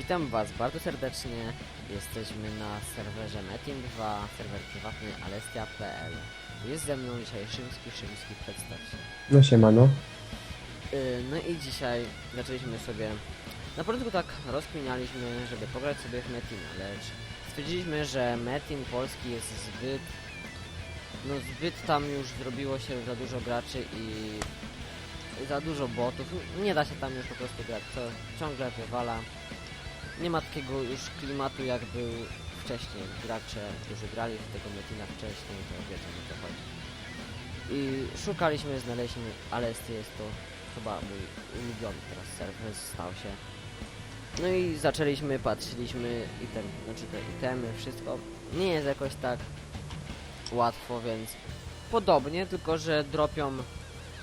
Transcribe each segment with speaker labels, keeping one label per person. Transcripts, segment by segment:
Speaker 1: Witam Was bardzo serdecznie. Jesteśmy na serwerze Metin 2, serwer prywatny alestia.pl. Jest ze mną dzisiaj Szymski. Szymski, przedstaw się.
Speaker 2: No siemano.
Speaker 1: Yy, no i dzisiaj zaczęliśmy sobie... Na początku tak rozkminialiśmy, żeby pograć sobie w Metina, lecz stwierdziliśmy, że Metin polski jest zbyt... No zbyt tam już zrobiło się za dużo graczy i za dużo botów. Nie da się tam już po prostu grać, co ciągle wywala. Nie ma takiego już klimatu jak był wcześniej. Gracze, którzy grali w tego Metina wcześniej, to wiedzą o co chodzi. I szukaliśmy, znaleźliśmy, ale jest to chyba mój ulubiony teraz serwer stał się. No i zaczęliśmy, patrzyliśmy item, znaczy te itemy, wszystko. Nie jest jakoś tak łatwo, więc podobnie, tylko że dropią,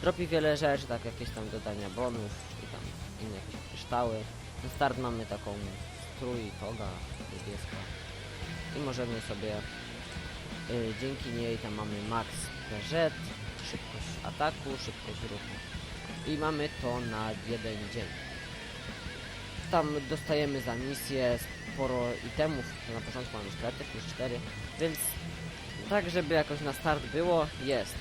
Speaker 1: dropi wiele rzeczy, tak jakieś tam dodania bonów i tam inne jakieś kryształy. Na start mamy taką strój, toga niebieska i możemy sobie y, dzięki niej tam mamy max PZ, szybkość ataku, szybkość ruchu i mamy to na jeden dzień. Tam dostajemy za misję sporo itemów, na początku mamy 4 plus 4, więc tak żeby jakoś na start było, jest.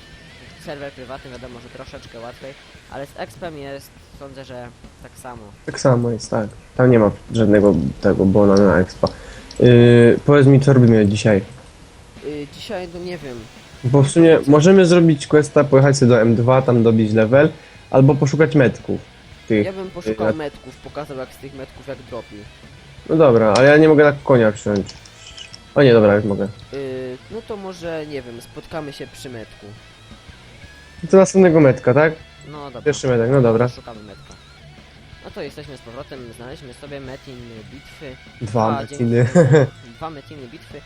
Speaker 1: Serwer prywatny wiadomo, że troszeczkę łatwiej, ale z expem jest, sądzę, że tak samo.
Speaker 2: Tak samo jest, tak. Tam nie ma żadnego tego bona na expa. Yy, powiedz mi, co robimy dzisiaj.
Speaker 1: Y, dzisiaj to nie wiem,
Speaker 2: Bo w sumie możemy zrobić questa, pojechać sobie do M2, tam dobić level, albo poszukać metków. Tych.
Speaker 1: ja bym poszukał
Speaker 2: ja-
Speaker 1: metków, pokazał jak z tych metków jak dropił.
Speaker 2: No dobra, ale ja nie mogę na konia wsiąść. O nie, dobra, już mogę.
Speaker 1: Y, no to może, nie wiem, spotkamy się przy metku.
Speaker 2: To następnego metka, tak?
Speaker 1: No dobra.
Speaker 2: Pierwszy metek, no dobra.
Speaker 1: Szukamy metka. No to jesteśmy z powrotem, znaleźliśmy sobie metin bitwy.
Speaker 2: Dwa metiny.
Speaker 1: Dwa metiny bitwy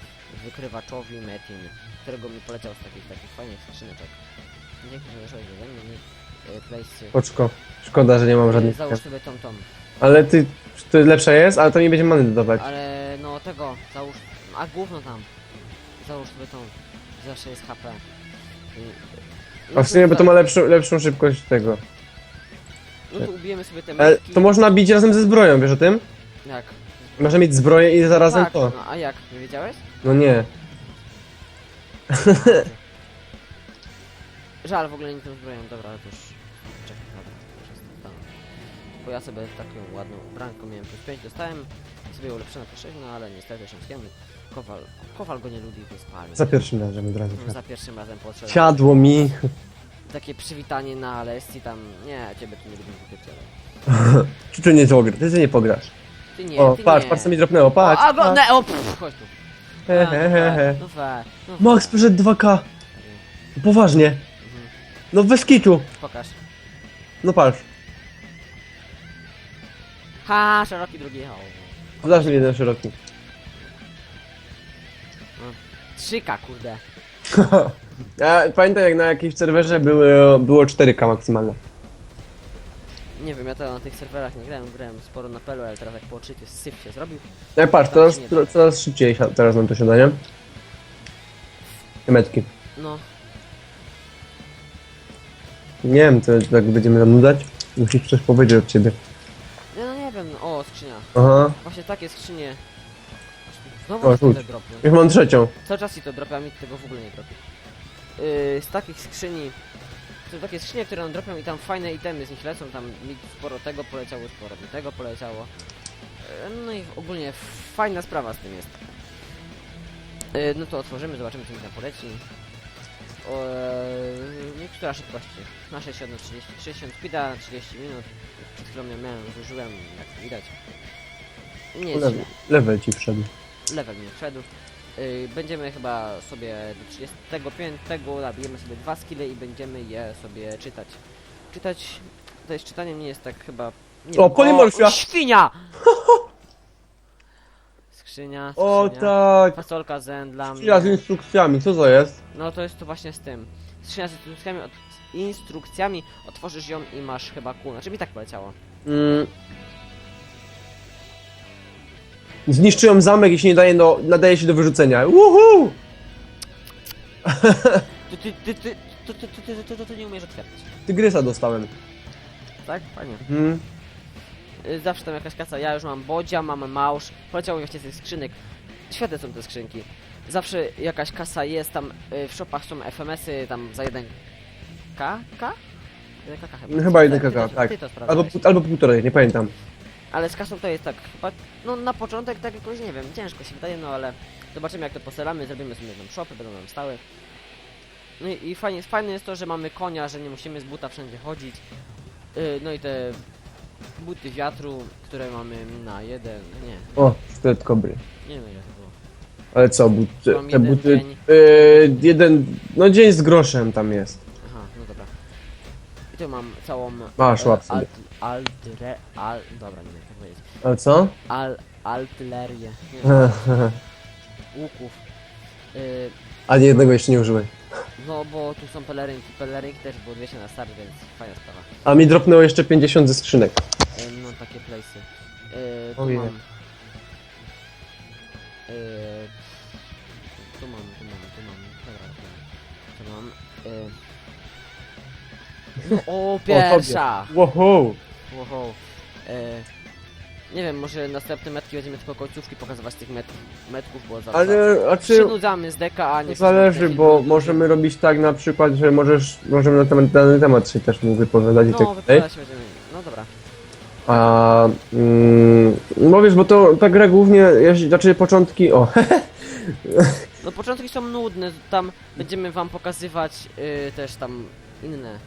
Speaker 1: wykrywaczowi metin, którego mi poleciał z takich takich fajnych skrzyneczek. Dzięki, że wyszłeś ze mnie y, place.
Speaker 2: Poczko. Szkoda, że nie mam
Speaker 1: y,
Speaker 2: żadnych.
Speaker 1: Załóż sobie tą tą.
Speaker 2: Ale ty, to lepsze jest, ale to nie będzie many dodawać.
Speaker 1: Ale no tego, załóż. A gówno tam. Załóż sobie tą. Zawsze jest HP. Y,
Speaker 2: A w sumie, bo to ma lepszą, lepszą szybkość tego.
Speaker 1: No to ubijemy sobie te
Speaker 2: Ale
Speaker 1: metki.
Speaker 2: to można bić razem ze zbroją, wiesz o tym?
Speaker 1: Jak?
Speaker 2: Można mieć zbroję i zarazem
Speaker 1: tak,
Speaker 2: to.
Speaker 1: No, a jak? Nie wiedziałeś?
Speaker 2: No nie.
Speaker 1: Żal, w ogóle nie tym zbroją, dobra, ale to już... Czekaj, dobra, już jest tam. Bo ja sobie taką ładną branką miałem plus 5, dostałem sobie ulepszone plus 6, no ale niestety Szymskiemu Kowal, Kowal go nie lubi, go spali.
Speaker 2: Za pierwszym razem od razu.
Speaker 1: Za pierwszym razem podszedł.
Speaker 2: Siadło mi.
Speaker 1: Takie przywitanie na Alessi tam, nie, ciebie tu nie lubię wypierdzielać.
Speaker 2: Czy ty nie zagra? Ty, nie pograsz.
Speaker 1: Ty nie,
Speaker 2: O,
Speaker 1: ty
Speaker 2: patrz,
Speaker 1: nie.
Speaker 2: patrz co mi dropnęło, patrz.
Speaker 1: A, go,
Speaker 2: patrz.
Speaker 1: ne, o, pff, chodź tu.
Speaker 2: He, he, he, he.
Speaker 1: No no.
Speaker 2: Max przeszedł 2K. Poważnie.
Speaker 1: Mhm.
Speaker 2: No bez kitu.
Speaker 1: Pokaż.
Speaker 2: No patrz.
Speaker 1: Ha, szeroki drugi, o.
Speaker 2: Podasz mi jeden szeroki.
Speaker 1: Trzyka, kurde.
Speaker 2: Ja pamiętam jak na jakimś serwerze było, było 4K maksymalne.
Speaker 1: Nie wiem, ja to na tych serwerach nie grałem, grałem sporo na pelu, ale teraz jak po odczycie syf się zrobił.
Speaker 2: Ja patrz, teraz, coraz szybciej si- teraz mam to siadanie. Te metki.
Speaker 1: No,
Speaker 2: Nie wiem, to jak będziemy zanudać. Musisz coś powiedzieć od ciebie.
Speaker 1: nie, no nie wiem, no, o, skrzynia.
Speaker 2: Aha.
Speaker 1: Właśnie takie skrzynie.
Speaker 2: O,
Speaker 1: Znowu
Speaker 2: rzuć.
Speaker 1: te dropią.
Speaker 2: Już mam trzecią.
Speaker 1: Cały czas i to dropią, a mi tego w ogóle nie dropi. Yy, z takich skrzyni, to takie skrzynie, które nam dropią i tam fajne itemy z nich lecą, tam mi sporo tego poleciało, sporo mi tego poleciało. Yy, no i ogólnie fajna sprawa z tym jest. Yy, no to otworzymy, zobaczymy co mi tam poleci. O, yy, która szybkość? Na 60 na 30, 60 speeda na 30 minut. Przed chwilą ja miałem, zużyłem, jak widać. Nie jest źle
Speaker 2: Level ci wszedł.
Speaker 1: level nie wszedł. Yy, będziemy chyba sobie do 35 nabijemy sobie dwa skille i będziemy je sobie czytać. Czytać, to jest czytanie nie jest tak chyba... Nie
Speaker 2: O, polimorfia!
Speaker 1: O, świnia! Skrzynia,
Speaker 2: O
Speaker 1: skrzynia.
Speaker 2: tak!
Speaker 1: Fasolka zen dla mnie.
Speaker 2: Chwila z instrukcjami, co to jest?
Speaker 1: No to jest to właśnie z tym. Skrzynia z instrukcjami, od, instrukcjami otworzysz ją i masz chyba kół. Znaczy mi tak poleciało.
Speaker 2: Mm. Zniszczyłem zamek i się nie daje do, nadaje się do wyrzucenia. Uhu!
Speaker 1: Ty, ty, ty, ty, ty, ty, ty, ty, ty, ty, ty nie umiesz otwierać.
Speaker 2: Tygrysa dostałem.
Speaker 1: Tak? Fajnie.
Speaker 2: Mhm.
Speaker 1: Y, Zawsze tam jakaś kasa, ja już mam bodzia, mam małż, poleciało mi właśnie z tych skrzynek. Świetne są te skrzynki. Zawsze jakaś kasa jest, tam y, w shopach są FMS-y tam za 1 K? K? 1 KK chyba.
Speaker 2: No chyba
Speaker 1: Ty-
Speaker 2: 1
Speaker 1: ty
Speaker 2: KK, tak.
Speaker 1: Ty to
Speaker 2: Albo,
Speaker 1: sprawdzałeś.
Speaker 2: pół- albo półtorej, nie pamiętam.
Speaker 1: Ale z kasą to jest tak, chyba, no na początek tak jakoś, nie wiem, ciężko się wydaje, no ale zobaczymy jak to poselamy, zrobimy sobie tam shopy, będą nam stały. No i, i fajnie, fajne jest to, że mamy konia, że nie musimy z buta wszędzie chodzić. Yy, no i te buty wiatru, które mamy na jeden, nie,
Speaker 2: O, sztylet kobry.
Speaker 1: nie wiem ile to było.
Speaker 2: Ale co, but,
Speaker 1: Mam
Speaker 2: te
Speaker 1: jeden
Speaker 2: buty...
Speaker 1: dzień.
Speaker 2: Yy, jeden... No dzień z groszem tam jest.
Speaker 1: Dobra. I tu mam całą...
Speaker 2: Masz, łap sobie.
Speaker 1: alt, altre, al, dobra, nie wiem jak powiedzieć.
Speaker 2: Ale co?
Speaker 1: Al, artylerię, nie wiem, łuków. Yy,
Speaker 2: Ani jednego jeszcze nie użyłem.
Speaker 1: No bo tu są pelerynki, pelerynki też było 200 na start, więc fajna sprawa.
Speaker 2: A mi dropnęło jeszcze 50 ze skrzynek.
Speaker 1: Ym, no takie place'y. Yy, tu
Speaker 2: Ojej.
Speaker 1: mam... Yy, tu mam, tu mam, tu mam, dobra, tu mam. Tu mam. Yy. O, pierwsza!
Speaker 2: Wow.
Speaker 1: Wow. Yy, nie wiem, może następne metki będziemy tylko końcówki pokazywać tych met metków, bo za,
Speaker 2: Ale, a czy...
Speaker 1: przynudzamy z deka, a nie
Speaker 2: zależy, bo
Speaker 1: filmy.
Speaker 2: możemy robić tak na przykład, że możesz, możemy na temat, dany temat się też mógł wypowiadać i
Speaker 1: No,
Speaker 2: tak dalej.
Speaker 1: wypowiadać się będziemy. No dobra.
Speaker 2: A, mm, no wiesz, bo to ta gra głównie, jeśli- znaczy początki, o,
Speaker 1: No początki są nudne, tam będziemy wam pokazywać y, też tam inne.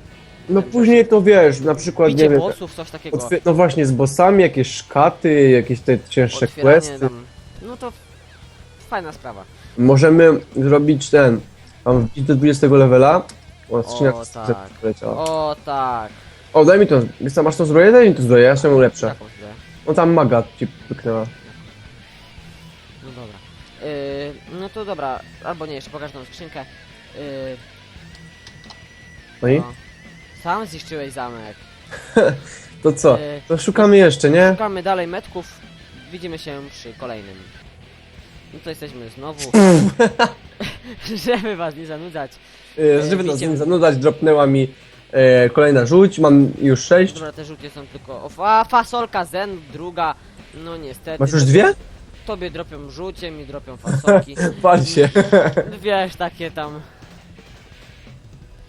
Speaker 2: No później to wiesz, na przykład, nie
Speaker 1: Bicie
Speaker 2: wiem,
Speaker 1: bossów, coś takiego.
Speaker 2: otwie- no właśnie z bossami, jakieś szkaty, jakieś te cięższe
Speaker 1: Otwieranie
Speaker 2: questy.
Speaker 1: tam. No to fajna sprawa.
Speaker 2: Możemy zrobić ten, mam wbić do 20 levela, o, skrzynia
Speaker 1: O, tak. O tak.
Speaker 2: O, daj mi to, wiesz co, masz to zbroję? Daj mi to zbroję, ja ulepszę.
Speaker 1: Jaką chwilę?
Speaker 2: No tam maga ci pyknęła.
Speaker 1: No dobra. Y, no to dobra, albo nie, jeszcze pokażę tą skrzynkę. Y,
Speaker 2: No i?
Speaker 1: no. Sam zniszczyłeś zamek.
Speaker 2: To co?
Speaker 1: Y,
Speaker 2: To szukamy jeszcze, nie?
Speaker 1: Szukamy dalej metków. Widzimy się przy kolejnym. No to jesteśmy znowu. Żeby was nie zanudzać.
Speaker 2: Yy, Żeby nas nie zanudzać, dropnęła mi e, kolejna żółć, mam już sześć.
Speaker 1: Dobra, te żółkie są tylko. O, fa, fasolka zen, druga. No niestety.
Speaker 2: Masz już dwie?
Speaker 1: Tobie dropią żółcie, mi dropią fasolki.
Speaker 2: Pal się.
Speaker 1: Wiesz, takie tam.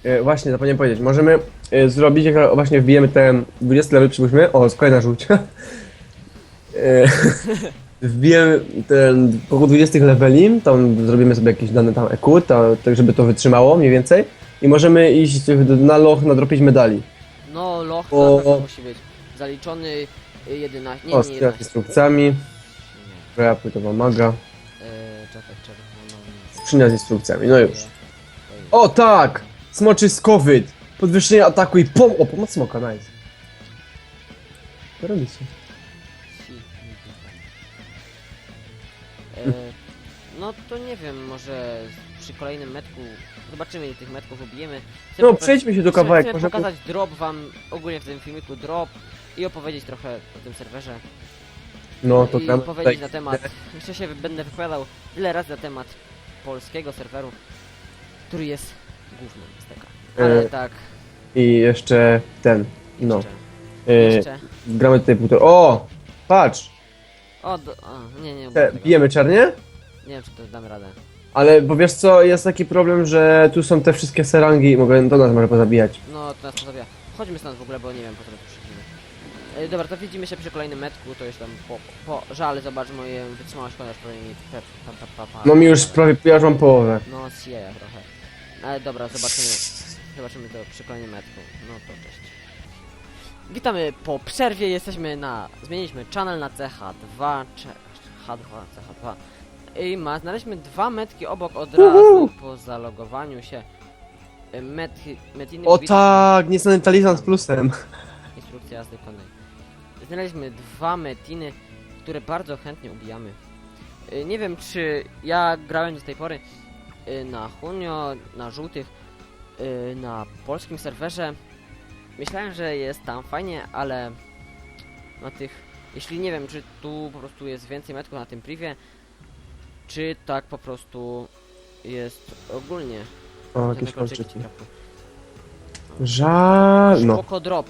Speaker 2: E, właśnie, zapomniałem powiedzieć, możemy e, zrobić, jak właśnie wbijemy ten 20 level, przypuśćmy, o, kolejna żółć. e, wbijemy ten, po 20 leveli, tam zrobimy sobie jakieś dane tam EQ, ta- tak żeby to wytrzymało mniej więcej. I możemy iść na loch, nadropić medali.
Speaker 1: No, loch
Speaker 2: O.
Speaker 1: na pewno musi być zaliczony y, 11. Nie,
Speaker 2: O,
Speaker 1: nie
Speaker 2: z
Speaker 1: 11.
Speaker 2: instrukcjami,
Speaker 1: Nie.
Speaker 2: broja płytowa maga,
Speaker 1: E, czekaj, czekaj. No, no,
Speaker 2: skrzynia z instrukcjami, no
Speaker 1: nie.
Speaker 2: już.
Speaker 1: To
Speaker 2: O tak! Smoczy skowyt! Podwyższenie ataku i pom... O, pomoc smoka, nice. Co robicie?
Speaker 1: Si, nie wiem. E, no to nie wiem, może przy kolejnym metku zobaczymy ile tych metków ubijemy. Chcę
Speaker 2: No, przejdźmy się do
Speaker 1: chcę-
Speaker 2: kawałek,
Speaker 1: Chcę
Speaker 2: możemy...
Speaker 1: pokazać drop wam ogólnie w tym filmiku drop i opowiedzieć trochę o tym serwerze.
Speaker 2: No, to
Speaker 1: I
Speaker 2: tam...
Speaker 1: powiedzieć na temat. Się wy- będę wypowiadał wiele razy na temat polskiego serweru, który jest głównym z tego. Ale
Speaker 2: E,
Speaker 1: tak,
Speaker 2: I jeszcze ten, no.
Speaker 1: jeszcze.
Speaker 2: E,
Speaker 1: jeszcze.
Speaker 2: gramy tutaj półtora... O! Patrz!
Speaker 1: O, do, o, nie, nie,
Speaker 2: Te,
Speaker 1: nie,
Speaker 2: bijemy czarnie?
Speaker 1: nie wiem czy to damy radę.
Speaker 2: Ale, bo wiesz co, jest taki problem, że tu są te wszystkie serangi i mogę do nas może pozabijać.
Speaker 1: No, to nas pozabija. Chodźmy stąd w ogóle, bo nie wiem po co tu przyszliśmy. E, dobra, to widzimy się przy kolejnym metku, to już tam po, po żale zobacz moje wytrzymałość już prawie mi pe, pa, pa, pa, pa,
Speaker 2: No mi już prawie, ja już mam połowę.
Speaker 1: No, sieja trochę. Ale dobra, zobaczymy. Zobaczymy to przy kolejnym metku. No to cześć. Witamy po przerwie, jesteśmy na... Zmieniliśmy channel na CH2, cze- H2, CH2. I ma, znaleźliśmy dwa metki obok od razu po zalogowaniu się. E, Metki, metiny
Speaker 2: O tak, nieznany talizman z plusem.
Speaker 1: Instrukcja jazdy konnej. Znaleźliśmy dwa metiny, które bardzo chętnie ubijamy. Y, Nie wiem, czy ja grałem do tej pory y, na Hunio, na żółtych, y, na polskim serwerze. Myślałem, że jest tam fajnie, ale na tych... Jeśli nie wiem, czy tu po prostu jest więcej metków na tym privie, czy tak po prostu jest ogólnie.
Speaker 2: O, jakieś
Speaker 1: kolczyki.
Speaker 2: Żal... No.
Speaker 1: Spoko drop.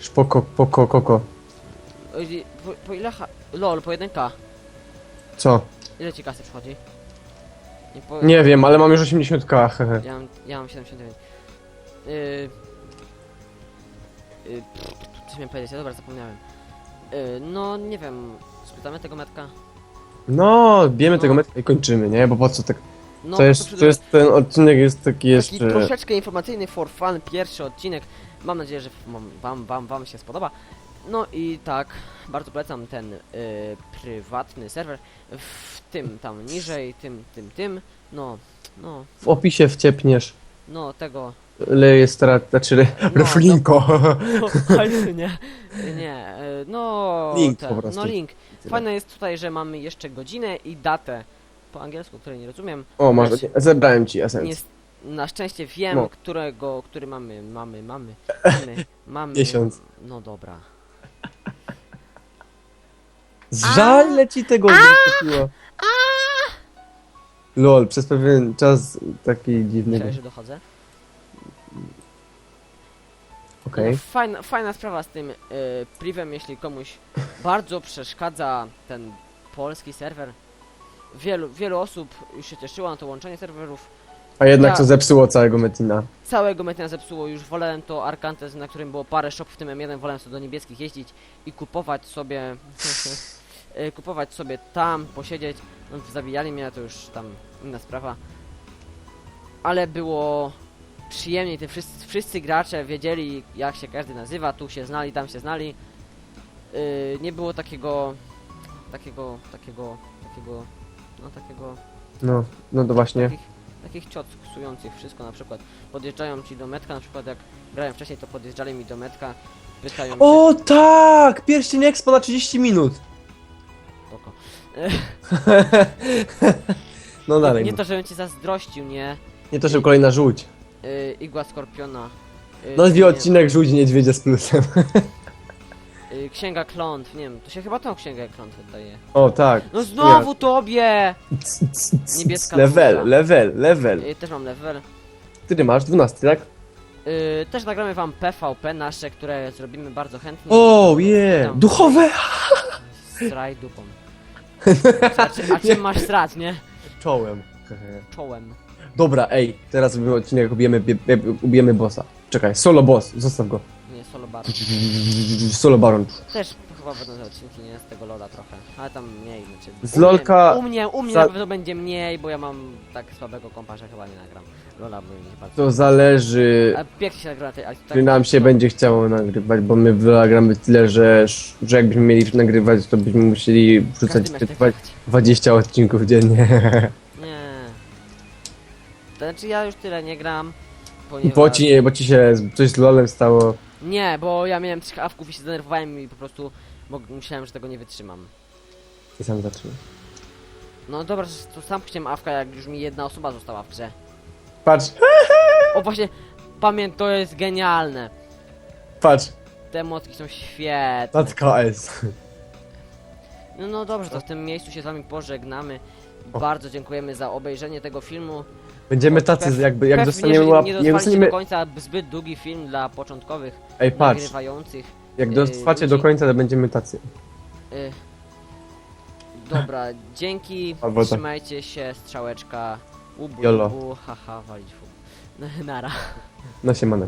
Speaker 2: Szpoko, poko, koko.
Speaker 1: Po, po ile ha... Lol, po 1k.
Speaker 2: Co?
Speaker 1: Ile ci kasy przychodzi? Nie.
Speaker 2: Nie wiem, ale mam już 80k, hehe.
Speaker 1: Ja mam, ja mam 79. Yy... Yy... pff, Coś miałem powiedzieć, dobra, zapomniałem. Yy, no, nie wiem, spytamy tego metka.
Speaker 2: No, bijemy
Speaker 1: No.
Speaker 2: tego metra i kończymy, nie? Bo po co tak...
Speaker 1: No,
Speaker 2: To jest,
Speaker 1: przede-
Speaker 2: to jest ten odcinek jest taki
Speaker 1: Taki
Speaker 2: jeszcze...
Speaker 1: troszeczkę informacyjny for fun, pierwszy odcinek. Mam nadzieję, że wam, wam, wam, wam się spodoba. No i tak, bardzo polecam ten y, prywatny serwer. W tym tam niżej, tym, tym, tym. No, no,
Speaker 2: W opisie wciepniesz.
Speaker 1: no tego.
Speaker 2: Leje strat... Znaczy... Le...
Speaker 1: No,
Speaker 2: Reflinko.
Speaker 1: No, nie. Nie, y, no.
Speaker 2: Link po prostu.
Speaker 1: No link. Fajne jest tutaj, że mamy jeszcze godzinę i datę po angielsku, której nie rozumiem.
Speaker 2: O, masz... Zebrałem ci esencję.
Speaker 1: Na szczęście wiem,
Speaker 2: No.
Speaker 1: którego, który mamy, mamy, mamy, mamy, mamy.
Speaker 2: Miesiąc.
Speaker 1: No dobra.
Speaker 2: Żal leci tego zaskoczyło. Lol, przez pewien czas taki dziwny.
Speaker 1: Myślałeś, że dochodzę?
Speaker 2: Okej.
Speaker 1: No, fajna, fajna sprawa z tym y, privem, jeśli komuś bardzo przeszkadza ten polski serwer. Wielu, wielu osób już się cieszyło na to łączenie serwerów.
Speaker 2: A jednak
Speaker 1: Ja-
Speaker 2: to zepsuło całego Metina.
Speaker 1: Całego Metina zepsuło, już wolałem to Arcantes, na którym było parę shop w tym M1, wolałem sobie do niebieskich jeździć i kupować sobie kupować sobie tam, posiedzieć. No, zabijali mnie, to już tam inna sprawa. Ale było przyjemniej, te wszyscy, wszyscy gracze wiedzieli jak się każdy nazywa, tu się znali, tam się znali. Y, nie było takiego, takiego, takiego, takiego, no takiego
Speaker 2: No, no to właśnie.
Speaker 1: takich, takich ciot ksujących wszystko na przykład podjeżdżają ci do metka, na przykład jak grałem wcześniej to podjeżdżali mi do metka, pytają się
Speaker 2: O tak! Pierścień Expo na 30 minut. No dalej.
Speaker 1: nie
Speaker 2: Nie,
Speaker 1: to żebym ci zazdrościł, nie?
Speaker 2: nie to, że kolejna żółć.
Speaker 1: Yy, igła skorpiona. Yy,
Speaker 2: Nazwij
Speaker 1: nie,
Speaker 2: odcinek żółć niedźwiedzia z plusem.
Speaker 1: Yy, księga klątw, nie wiem, to się chyba tą księgę klątw oddaje.
Speaker 2: O tak.
Speaker 1: No znowu tobie! Niebieska
Speaker 2: Level, level, level.
Speaker 1: Yy, też mam level.
Speaker 2: Ty masz 12, tak?
Speaker 1: Yy, też nagramy wam PvP nasze, które zrobimy bardzo chętnie.
Speaker 2: O, je! Duchowe!
Speaker 1: Straj dupą. A, czy, a czym masz strać, nie?
Speaker 2: Czołem.
Speaker 1: Czołem.
Speaker 2: Dobra, ej, teraz robimy odcinek, ubijemy, bie- bie- ubijemy bossa. Czekaj, solo boss, zostaw go.
Speaker 1: Nie, solo bar.
Speaker 2: Solo baron.
Speaker 1: Też będą te odcinki, nie? Z tego Lola trochę. Ale tam mniej, znaczy...
Speaker 2: Z
Speaker 1: u mnie-
Speaker 2: Lolka
Speaker 1: U mnie, u mnie
Speaker 2: za-
Speaker 1: na pewno będzie mniej, bo ja mam tak słabego kompa, że chyba nie nagram. Lola mi się bardzo...
Speaker 2: to zależy,
Speaker 1: A pięknie się nagra na tej... ale tak-
Speaker 2: czy nam się
Speaker 1: no,
Speaker 2: będzie chciało nagrywać, bo my w Lola gramy tyle, że, że jakbyśmy mieli nagrywać, to byśmy musieli wrzucać
Speaker 1: każdy mecz
Speaker 2: te
Speaker 1: tak
Speaker 2: dwa-
Speaker 1: jechać.
Speaker 2: 20 odcinków dziennie.
Speaker 1: Nie. To znaczy ja już tyle nie gram, ponieważ...
Speaker 2: Bo ci, bo ci się coś z Lolem stało.
Speaker 1: Nie, bo ja miałem trochę awków i się zdenerwowałem i po prostu mog- myślałem, że tego nie wytrzymam.
Speaker 2: I sam zaczął.
Speaker 1: No dobra, że to sam chciałem awka, jak już mi jedna osoba została w grze.
Speaker 2: Patrz,
Speaker 1: O właśnie, pamięt, to jest genialne.
Speaker 2: patrz,
Speaker 1: Te motki są świetne.
Speaker 2: tatka S.
Speaker 1: No, no dobrze, to w tym miejscu się z wami pożegnamy.
Speaker 2: O.
Speaker 1: Bardzo dziękujemy za obejrzenie tego filmu.
Speaker 2: Będziemy tacy, jakby, jak
Speaker 1: Pewnie,
Speaker 2: dostaniemy łap...
Speaker 1: nie
Speaker 2: Nie dostaniemy...
Speaker 1: do końca zbyt długi film dla początkowych
Speaker 2: Ej, patrz,
Speaker 1: nagrywających.
Speaker 2: Jak
Speaker 1: yy,
Speaker 2: dotrwacie do końca, to będziemy tacy.
Speaker 1: Y... Dobra, dzięki,
Speaker 2: Albo tak.
Speaker 1: trzymajcie się, strzałeczka, ubu,
Speaker 2: Jolo.
Speaker 1: ubu, haha, walić fu. Nara.
Speaker 2: No siemanek.